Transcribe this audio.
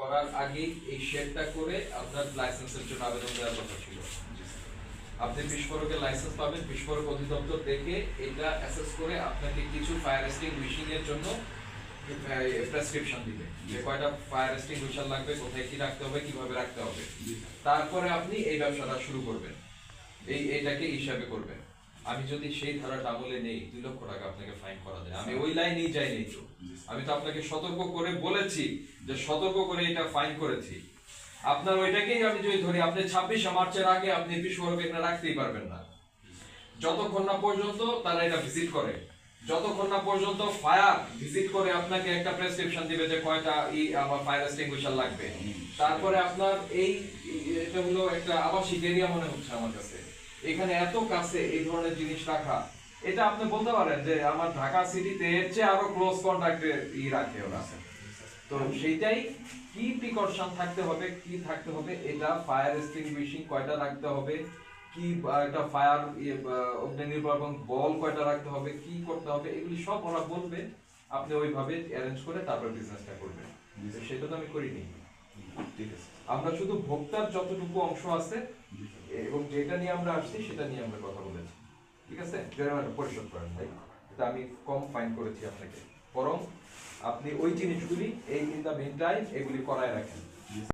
করার আগেই এই শেডটা করে আপনার লাইসেন্সের জন্য আবেদন দেওয়ার কথা ছিল। আপনি বিস্ফোরকের লাইসেন্স পাবেন বিস্ফোরক অধিদপ্তর দেখে এটা অ্যাসেস করে আপনাকে কিছু ফায়ার এক্সটিংগুইশিং এর জন্য প্রেসক্রিপশন দিবে। যে কয়টা ফায়ার এক্সটিংগুইশার লাগবে কোথায় কি রাখতে হবে কীভাবে রাখতে হবে। তারপরে আপনি এই ব্যবসাটা শুরু করবেন। এই এইটাকে হিসাবে করবেন। আমি যদি সেই ধারাটা আমলে নেই দুই লক্ষ টাকা আপনাকে ফাইন করা যায়। আমি ওই লাইনেই যাই নেই তো। আমি তো আপনাকে সতর্ক করে বলেছি যে সতর্ক করে এটা ফাইন করেছি। আপনার ওইটাকেই আমি যদি ধরি আপনি ছাব্বিশে মার্চের আগে আপনি বিস্ফোরক এটা রাখতেই পারবেন না। যতক্ষণ না পর্যন্ত তারা এটা ভিজিট করে যতক্ষণ না পর্যন্ত ফায়ার ভিজিট করে আপনাকে একটা প্রেসক্রিপশন দিবে যে কয়টা ই আমার ফায়ার এক্সটিংগুইশার লাগবে। তারপরে আপনার এই এই- এটা হলো একটা আবাসিক এরিয়া মনে হচ্ছে আমার কাছে। এখানে এত কাছে এই ধরনের জিনিস রাখা এটা আপনি বলতে পারেন যে আমার ঢাকা সিটিতে এর চেয়ে আরও ক্লোজ কন্ট্যাক্টে ই রাখে ওরা তো সেইটাই কি প্রিকশন থাকতে হবে কি থাকতে হবে এটা ফায়ার এক্সটিংগুইশিং কয়টা রাখতে হবে কি একটা ফায়ার অগ্নি নির্বাপন বল কয়টা রাখতে হবে কি করতে হবে এগুলি সব ওরা বলবে আপনি ওইভাবে অ্যারেঞ্জ করে তারপর বিজনেসটা করবেন। সেটা তো আমি করিনি। ঠিক আছে। আমরা শুধু ভোক্তার যতটুকু অংশ আছে এবং যেটা নিয়ে আমরা আসছি, সেটা নিয়ে আমরা কথা বলেছি। ঠিক আছে? জরিমানা পরিশোধ করেন ভাই। এটা আমি কম ফাইন করেছি আপনাকে। বরং আপনি ওই জিনিসগুলি, এই ইন দ্য টাইম এগুলি করায় রাখেন।